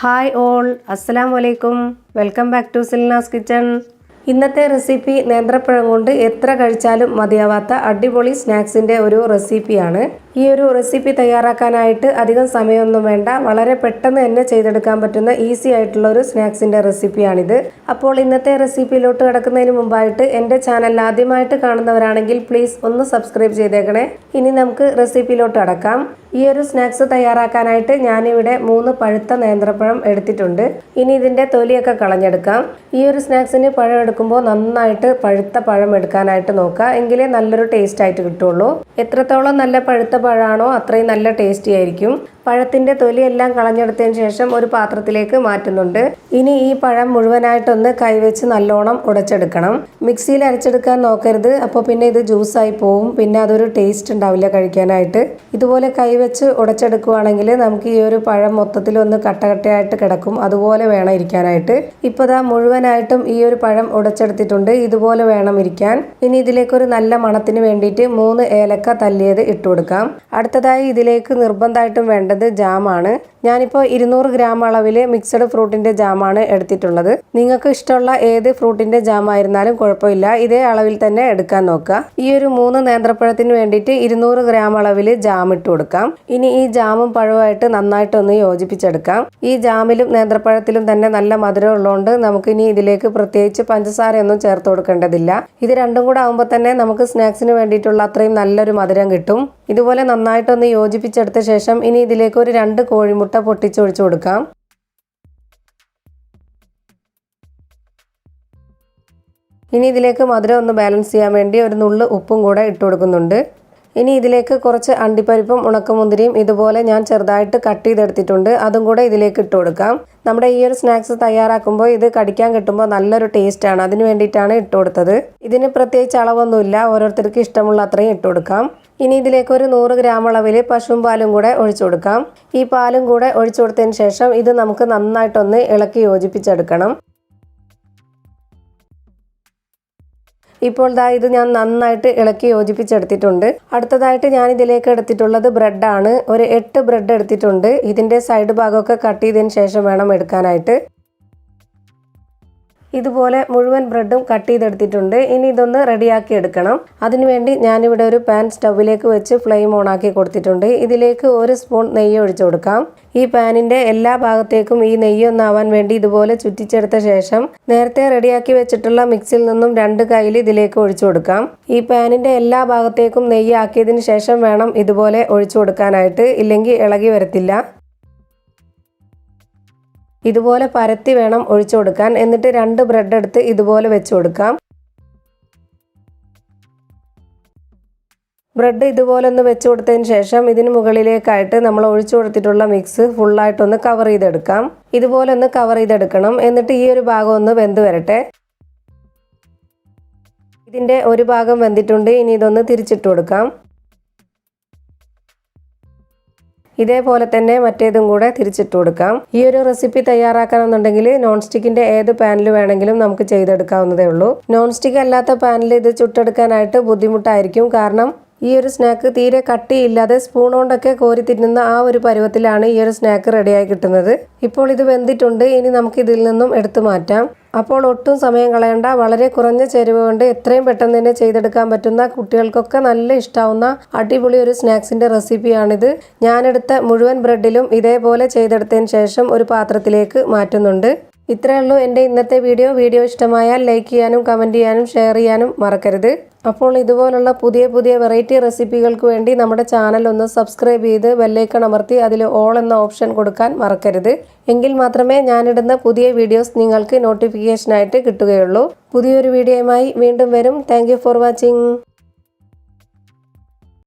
Hi all അസ്സലാം വലൈക്കും welcome back to Silnas kitchen. ഇന്നത്തെ റെസിപ്പി നേന്ത്രപ്പഴം കൊണ്ട് എത്ര കഴിച്ചാലും മതിയാവാത്ത അടിപൊളി സ്നാക്സിന്റെ ഒരു റെസിപ്പിയാണ്. ഈ ഒരു റെസിപ്പി തയ്യാറാക്കാനായിട്ട് അധികം സമയമൊന്നും വേണ്ട. വളരെ പെട്ടെന്ന് തന്നെ ചെയ്തെടുക്കാൻ പറ്റുന്ന ഈസി ആയിട്ടുള്ള ഒരു സ്നാക്സിന്റെ റെസിപ്പിയാണിത്. അപ്പോൾ ഇന്നത്തെ റെസിപ്പിയിലോട്ട് കിടക്കുന്നതിന് മുമ്പായിട്ട് എന്റെ ചാനൽ ആദ്യമായിട്ട് കാണുന്നവരാണെങ്കിൽ പ്ലീസ് ഒന്ന് സബ്സ്ക്രൈബ് ചെയ്തേക്കണേ. ഇനി നമുക്ക് റെസിപ്പിയിലോട്ട് അടക്കാം. ഈ ഒരു സ്നാക്സ് തയ്യാറാക്കാനായിട്ട് ഞാനിവിടെ മൂന്ന് പഴുത്ത നേന്ത്രപ്പഴം എടുത്തിട്ടുണ്ട്. ഇനി ഇതിന്റെ തൊലിയൊക്കെ കളഞ്ഞെടുക്കാം. ഈ ഒരു സ്നാക്സിന് പഴം എടുക്കുമ്പോൾ നന്നായിട്ട് പഴുത്ത പഴം എടുക്കാനായിട്ട് നോക്കുക. എങ്കിലേ നല്ലൊരു ടേസ്റ്റ് ആയിട്ട് കിട്ടുള്ളൂ. എത്രത്തോളം നല്ല പഴുത്ത പഴമാണോ? അത്രയും നല്ല ടേസ്റ്റി ആയിരിക്കും. പഴത്തിന്റെ തൊലിയെല്ലാം കളഞ്ഞെടുത്തതിന് ശേഷം ഒരു പാത്രത്തിലേക്ക് മാറ്റുന്നുണ്ട്. ഇനി ഈ പഴം മുഴുവനായിട്ടൊന്ന് കൈവച്ച് നല്ലോണം ഉടച്ചെടുക്കണം. മിക്സിയിൽ അരച്ചെടുക്കാൻ നോക്കരുത്. അപ്പോൾ പിന്നെ ഇത് ജ്യൂസായി പോവും. പിന്നെ അതൊരു ടേസ്റ്റ് ഉണ്ടാവില്ല കഴിക്കാനായിട്ട്. ഇതുപോലെ കൈവച്ച് ഉടച്ചെടുക്കുവാണെങ്കിൽ നമുക്ക് ഈ ഒരു പഴം മൊത്തത്തിൽ ഒന്ന് കട്ടകട്ടയായിട്ട് കിടക്കും. അതുപോലെ വേണം ഇരിക്കാനായിട്ട്. ഇപ്പോൾ ദാ മുഴുവനായിട്ടും ഈ ഒരു പഴം ഉടച്ചെടുത്തിട്ടുണ്ട്. ഇതുപോലെ വേണം ഇരിക്കാൻ. ഇനി ഇതിലേക്കൊരു നല്ല മണത്തിന് വേണ്ടിയിട്ട് മൂന്ന് ഏലക്ക തല്ലിയത് ഇട്ട് കൊടുക്കാം അടുത്തതായി ഇതിലേക്ക് നിർബന്ധമായിട്ടും വേണ്ടത് ജാമാണ്. ഞാനിപ്പോൾ ഇരുന്നൂറ് ഗ്രാം അളവിൽ മിക്സഡ് ഫ്രൂട്ടിന്റെ ജാമാണ് എടുത്തിട്ടുള്ളത്. നിങ്ങൾക്ക് ഇഷ്ടമുള്ള ഏത് ഫ്രൂട്ടിന്റെ ജാമായിരുന്നാലും കുഴപ്പമില്ല. ഇതേ അളവിൽ തന്നെ എടുക്കാൻ നോക്കുക. ഈ ഒരു മൂന്ന് നേന്ത്രപ്പഴത്തിന് വേണ്ടിയിട്ട് ഇരുന്നൂറ് ഗ്രാം അളവിൽ ജാം ഇട്ട് കൊടുക്കാം. ഇനി ഈ ജാമും പഴവുമായിട്ട് നന്നായിട്ടൊന്ന് യോജിപ്പിച്ചെടുക്കാം. ഈ ജാമിലും നേന്ത്രപ്പഴത്തിലും തന്നെ നല്ല മധുരം ഉള്ളതുകൊണ്ട് നമുക്ക് ഇനി ഇതിലേക്ക് പ്രത്യേകിച്ച് പഞ്ചസാരയൊന്നും ചേർത്ത് കൊടുക്കേണ്ടതില്ല. ഇത് രണ്ടും കൂടെ ആകുമ്പോൾ തന്നെ നമുക്ക് സ്നാക്സിന് വേണ്ടിയിട്ടുള്ള അത്രയും നല്ലൊരു മധുരം കിട്ടും. ഇതുപോലെ നന്നായിട്ടൊന്ന് യോജിപ്പിച്ചെടുത്ത ശേഷം ഇനി ഇതിലേക്ക് ഒരു രണ്ട് കോഴിമുട്ട പൊട്ടിച്ചൊഴിച്ചു കൊടുക്കാം. ഇനി ഇതിലേക്ക് മധുരം ഒന്ന് ബാലൻസ് ചെയ്യാൻ വേണ്ടി ഒരു നുള്ള് ഉപ്പും കൂടെ ഇട്ട് കൊടുക്കുന്നുണ്ട്. ഇനി ഇതിലേക്ക് കുറച്ച് അണ്ടിപ്പരിപ്പും ഉണക്കമുന്തിരിയും ഇതുപോലെ ഞാൻ ചെറുതായിട്ട് കട്ട് ചെയ്തെടുത്തിട്ടുണ്ട്. അതും കൂടെ ഇതിലേക്ക് ഇട്ട് കൊടുക്കാം. നമ്മുടെ ഈ ഒരു സ്നാക്സ് തയ്യാറാക്കുമ്പോൾ ഇത് കടിക്കാൻ കിട്ടുമ്പോൾ നല്ലൊരു ടേസ്റ്റാണ് അതിന് വേണ്ടിയിട്ടാണ് ഇട്ട് കൊടുത്തത്. ഇതിന് പ്രത്യേകിച്ച് അളവൊന്നുമില്ല. ഓരോരുത്തർക്ക് ഇഷ്ടമുള്ള അത്രയും ഇട്ട് കൊടുക്കാം. ഇനി ഇതിലേക്ക് ഒരു നൂറ് ഗ്രാം അളവിൽ പശുവും പാലും കൂടെ ഒഴിച്ചു കൊടുക്കാം. ഈ പാലും കൂടെ ഒഴിച്ചു കൊടുത്തതിന് ശേഷം ഇത് നമുക്ക് നന്നായിട്ടൊന്ന് ഇളക്കി യോജിപ്പിച്ചെടുക്കണം. ഇപ്പോൾ ദാ ഇത് ഞാൻ നന്നായിട്ട് ഇളക്കി യോജിപ്പിച്ചെടുത്തിട്ടുണ്ട്. അടുത്തതായിട്ട് ഞാൻ ഇതിലേക്ക് എടുത്തിട്ടുള്ളത് ബ്രെഡാണ്. ഒരു എട്ട് ബ്രെഡ് എടുത്തിട്ടുണ്ട്. ഇതിന്റെ സൈഡ് ഭാഗമൊക്കെ കട്ട് ചെയ്തതിന് ശേഷം വേണം എടുക്കാനായിട്ട്. ഇതുപോലെ മുഴുവൻ ബ്രെഡും കട്ട് ചെയ്തെടുത്തിട്ടുണ്ട്. ഇനി ഇതൊന്ന് റെഡിയാക്കി എടുക്കണം. അതിനുവേണ്ടി ഞാനിവിടെ ഒരു പാൻ സ്റ്റൗവിലേക്ക് വെച്ച് ഫ്ലെയിം ഓൺ ആക്കി കൊടുത്തിട്ടുണ്ട്. ഇതിലേക്ക് ഒരു സ്പൂൺ നെയ്യ് ഒഴിച്ചു കൊടുക്കാം. ഈ പാനിന്റെ എല്ലാ ഭാഗത്തേക്കും ഈ നെയ്യ് ഒന്നാവാൻ വേണ്ടി ഇതുപോലെ ചുറ്റിച്ചെടുത്ത ശേഷം നേരത്തെ റെഡിയാക്കി വെച്ചിട്ടുള്ള മിക്സിൽ നിന്നും രണ്ട് കയ്യിൽ ഇതിലേക്ക് ഒഴിച്ചു കൊടുക്കാം. ഈ പാനിന്റെ എല്ലാ ഭാഗത്തേക്കും നെയ്യ് ആക്കിയതിന് ശേഷം വേണം ഇതുപോലെ ഒഴിച്ചു കൊടുക്കാനായിട്ട്. ഇല്ലെങ്കിൽ ഇളകി വരത്തില്ല. ഇതുപോലെ പരത്തി വേണം ഒഴിച്ചു കൊടുക്കാൻ. എന്നിട്ട് രണ്ട് ബ്രെഡ് എടുത്ത് ഇതുപോലെ വെച്ച് കൊടുക്കാം. ബ്രെഡ് ഇതുപോലെ ഒന്ന് വെച്ച് കൊടുത്തതിന് ശേഷം ഇതിന് മുകളിലേക്കായിട്ട് നമ്മൾ ഒഴിച്ചു കൊടുത്തിട്ടുള്ള മിക്സ് ഫുള്ളായിട്ടൊന്ന് കവർ ചെയ്തെടുക്കാം. ഇതുപോലെ ഒന്ന് കവർ ചെയ്തെടുക്കണം. എന്നിട്ട് ഈ ഒരു ഭാഗം ഒന്ന് വെന്ത് വരട്ടെ. ഇതിന്റെ ഒരു ഭാഗം വെന്തിട്ടുണ്ട്. ഇനി ഇതൊന്ന് തിരിച്ചിട്ട് കൊടുക്കാം. ഇതേപോലെ തന്നെ മറ്റേതും കൂടെ തിരിച്ചിട്ട് കൊടുക്കാം. ഈ ഒരു റെസിപ്പി തയ്യാറാക്കണമെന്നുണ്ടെങ്കിൽ നോൺ സ്റ്റിക്കിന്റെ ഏത് പാനിൽ വേണമെങ്കിലും നമുക്ക് ചെയ്തെടുക്കാവുന്നതേ ഉള്ളൂ. നോൺ സ്റ്റിക്ക് അല്ലാത്ത പാനിൽ ഇത് ചുട്ടെടുക്കാനായിട്ട് ബുദ്ധിമുട്ടായിരിക്കും. കാരണം ഈ ഒരു സ്നാക്ക് തീരെ കട്ടിയില്ലാതെ സ്പൂൺ കൊണ്ടൊക്കെ കോരി തിന്നുന്ന ആ ഒരു പരുവത്തിലാണ് ഈ ഒരു സ്നാക്ക് റെഡിയായി കിട്ടുന്നത്. ഇപ്പോൾ ഇത് വെന്തിട്ടുണ്ട്. ഇനി നമുക്ക് ഇതിൽ നിന്നും എടുത്തു മാറ്റാം. അപ്പോൾ ഒട്ടും സമയം കളയണ്ട. വളരെ കുറഞ്ഞ ചേരുവ കൊണ്ട് എത്രയും പെട്ടെന്ന് തന്നെ ചെയ്തെടുക്കാൻ പറ്റുന്ന കുട്ടികൾക്കൊക്കെ നല്ല ഇഷ്ടാവുന്ന അടിപൊളി ഒരു സ്നാക്സിന്റെ റെസിപ്പിയാണിത് ഞാനെടുത്ത മുഴുവൻ ബ്രെഡിലും ഇതേപോലെ ചെയ്തെടുത്തതിന് ശേഷം ഒരു പാത്രത്തിലേക്ക് മാറ്റുന്നുണ്ട്. ഇത്രയേ ഉള്ളൂ എന്റെ ഇന്നത്തെ വീഡിയോ വീഡിയോ ഇഷ്ടമായാൽ ലൈക്ക് ചെയ്യാനും കമന്റ് ചെയ്യാനും ഷെയർ ചെയ്യാനും മറക്കരുത്. അപ്പോൾ ഇതുപോലുള്ള പുതിയ പുതിയ വെറൈറ്റി റെസിപ്പികൾക്ക് വേണ്ടി നമ്മുടെ ചാനൽ ഒന്ന് സബ്സ്ക്രൈബ് ചെയ്ത് ബെല്ലൈക്കൺ അമർത്തി അതിൽ ഓൾ എന്ന ഓപ്ഷൻ കൊടുക്കാൻ മറക്കരുത്. എങ്കിൽ മാത്രമേ ഞാനിടുന്ന പുതിയ വീഡിയോസ് നിങ്ങൾക്ക് നോട്ടിഫിക്കേഷനായിട്ട് കിട്ടുകയുള്ളൂ. പുതിയൊരു വീഡിയോയുമായി വീണ്ടും വരും. Thank for watching